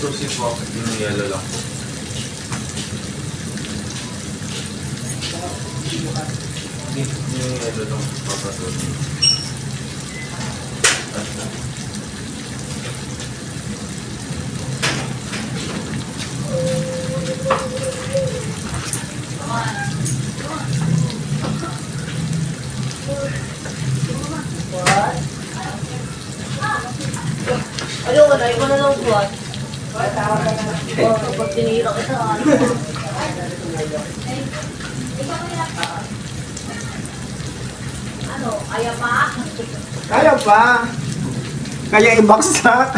susi po, yung yellow lang yung yellow lang po, papasusin. Ano ko na, iba na lang buwan. Tinira kita, ano? Ano, kaya pa? Kaya pa. Kaya ibaksak.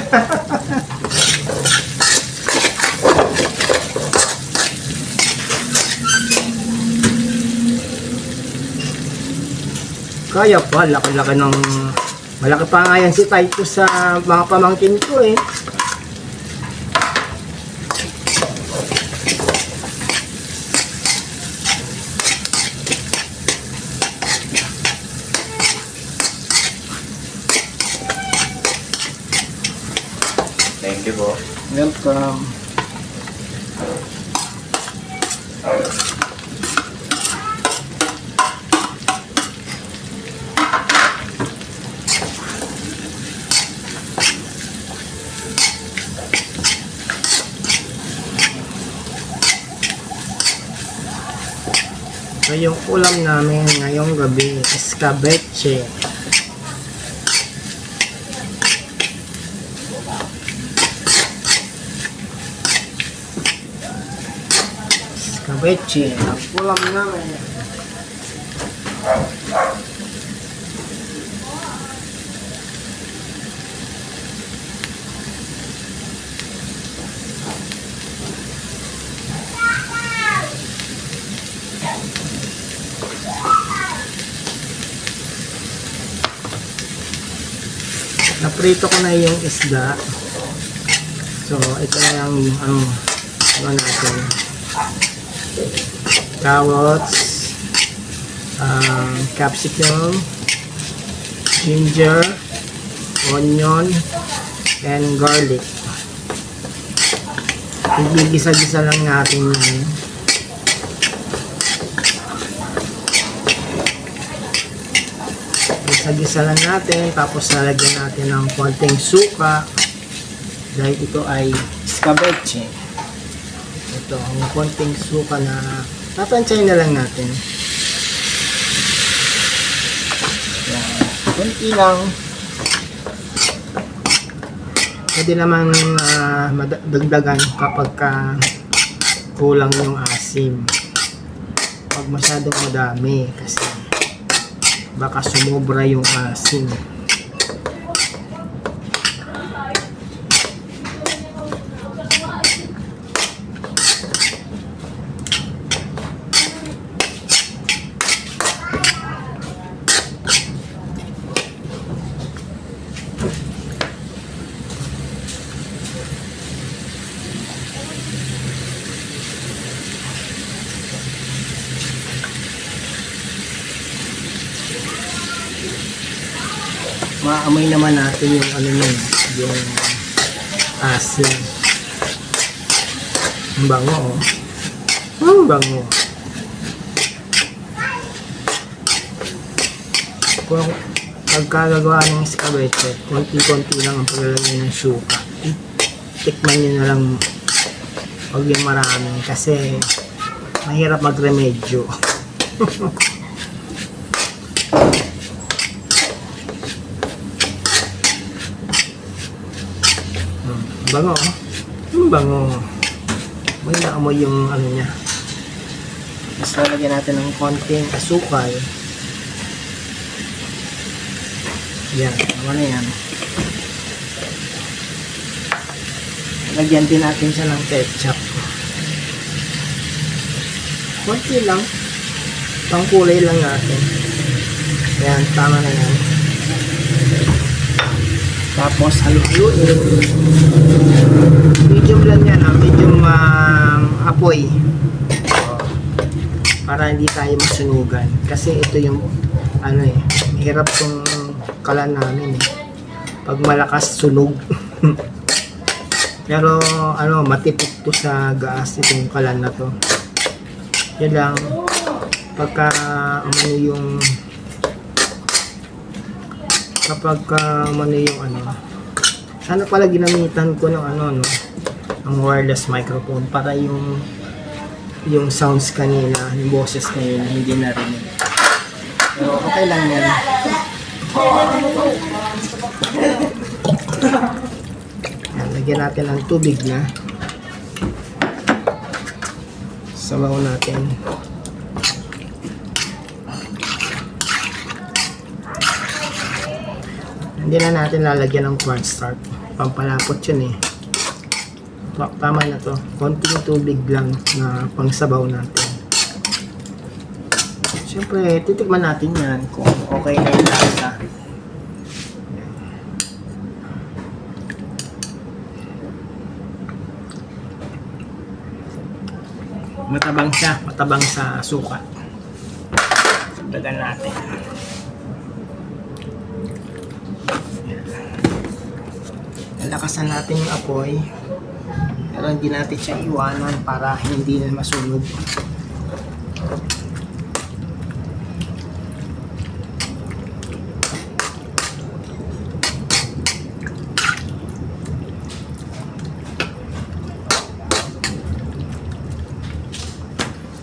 Kaya pa, laki-laki ng... Malaki pa nga yan si Titus sa mga pamangkin ko eh. Welcome. So ulam namin ngayong gabi, escabeche. Escabeche, ang ulam namin. Naprito ko na yung isda. So, ito na yung ano, ano natin. Carrots, um, capsicum, ginger, onion, and garlic. Igigisa-gisa lang natin yan. Gisa-gisa lang natin, tapos lalagyan natin ng konting suka. Dahil ito ay escabeche. Ito, ang konting suka na tatansyahin na lang natin. Yan. Konti lang. Pwede naman ah, mad- dagdagan kapag ka kulang yung asim. Pag masyadong madami kasi baka sumobra yung asim. Maamoy naman natin yung ano nun, yung asin. Ang bango, oh. Ang bango. Kung pagkagagawa ng escabeche, konti-konti lang ang paglalagay ng suka. Tikman nyo na lang huwag yung marami kasi mahirap magremedyo. Bango. Ang bango. May naamoy yung ano niya. Tapos lalagyan natin ng konting asukal. Yan. Tama na yan. Lagyan din natin siya ng ketchup. Konti lang. Pangkulay lang natin. Yan. Tama na yan. Tapos halo-haloin. Medium lang yan, ah. medium um, apoy. Para hindi tayo masunugan. Kasi ito yung ano eh, hirap tong kalan namin eh. Pag malakas sunog. Pero ano, matipid to sa gas itong kalan na to. Yan lang, pagka ano yung kapag ka ano yung ano sana pala ginamitan ko ng ano no ang wireless microphone para yung yung sounds kanina yung boses kanina hindi narinig. Pero okay lang yan, lagyan natin ng tubig na. Sabaw natin Hindi na natin lalagyan ng cornstarch. Pampalapot yun eh. Ta- Tama na to. Konting tubig lang na pangsabaw natin. Siyempre, titikman natin yan kung okay na yung lasa. Matabang siya. Matabang sa suka. Dagan natin. Lakasan natin yung apoy. Pero hindi natin siya iwanan para hindi na masunog.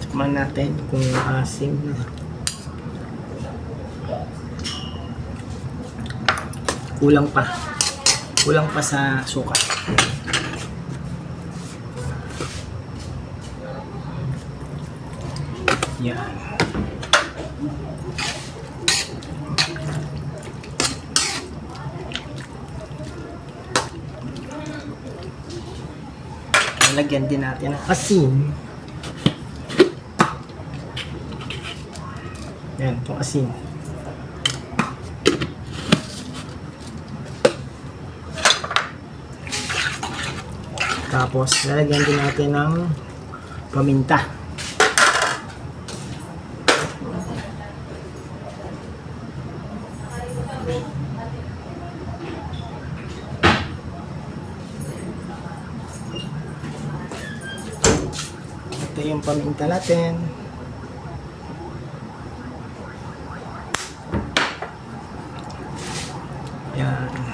Tikman natin kung asim na. Kulang pa. Kulang pa sa suka. Yan. Lagyan din natin ng asin. Yan, itong asin. Tapos, lalagyan din natin ng paminta. Ito yung paminta natin. Yan.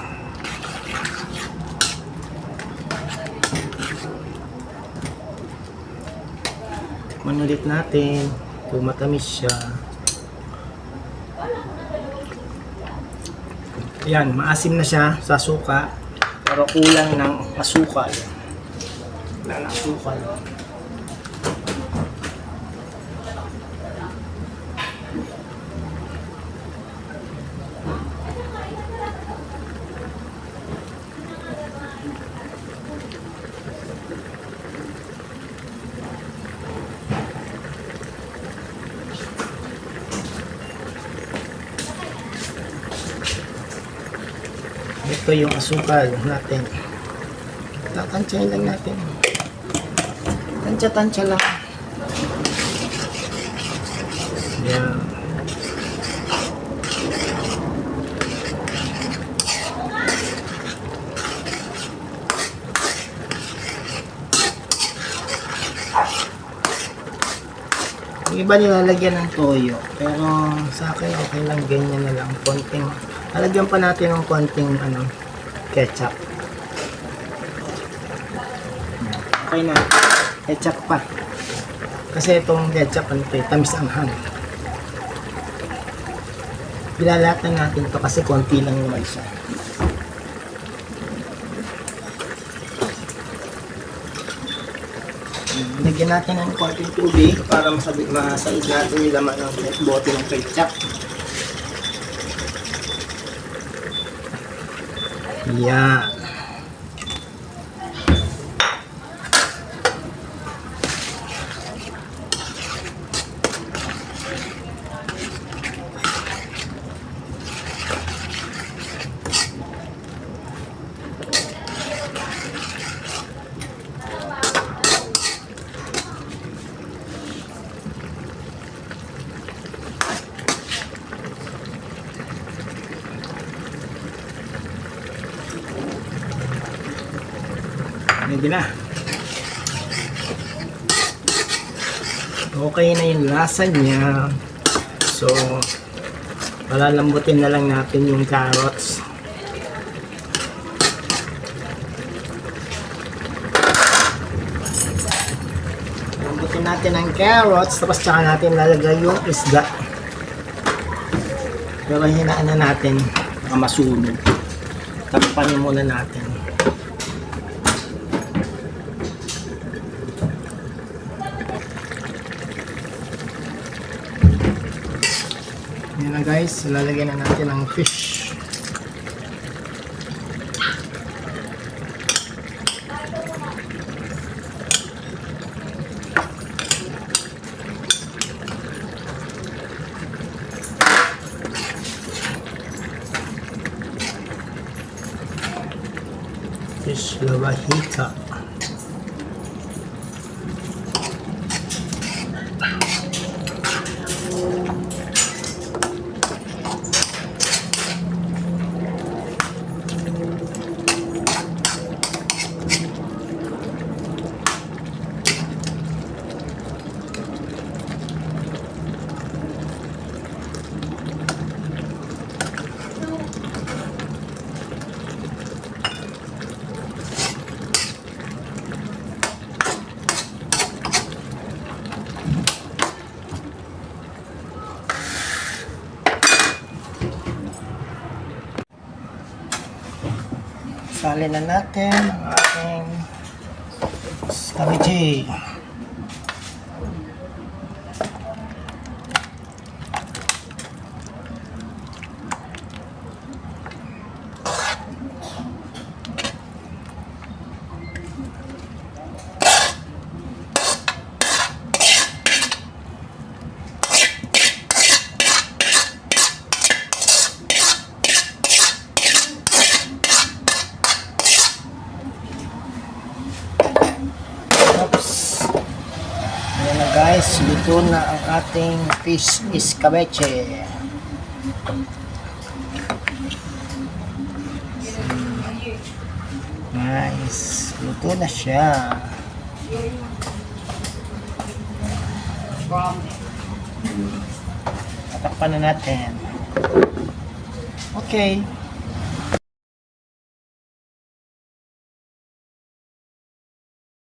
Tikman ulit natin kung matamis siya. Yan, maasim na siya sa suka. Pero kulang ng asukal. Wala ng asukal. Ito yung asukal natin. Tatansyahin lang natin. Tansya-tansya lang. Yan. Yung iba nilalagyan ng toyo. Pero sa akin okay lang ganyan na lang. Konting, lalagyan pa natin ng konting ano, ketchup. Okay na. Ketchup pa. Kasi itong ketchup, ano to, eh, tamis ang hang. Bilalatan natin to kasi konti lang naman siya. Lagyan natin ng konting tubig para masabi, masaid natin yung laman ng bote ng ketchup. Yan. Pwede na. Okay na yung lasa niya. So, palalambutin na lang natin yung carrots. Lambutin natin ang carrots, tapos tsaka natin lalagay yung isda. Pero hinaan na natin baka masunog. Takpan muna natin. Yan na guys, lalagyan na natin ang fish. Fish lavahita. Sali na natin ang ating cabbage. Oops. Ayan na luto na ang ating fish escabeche. Nice. Luto na siya. Tatakpan na natin. Okay.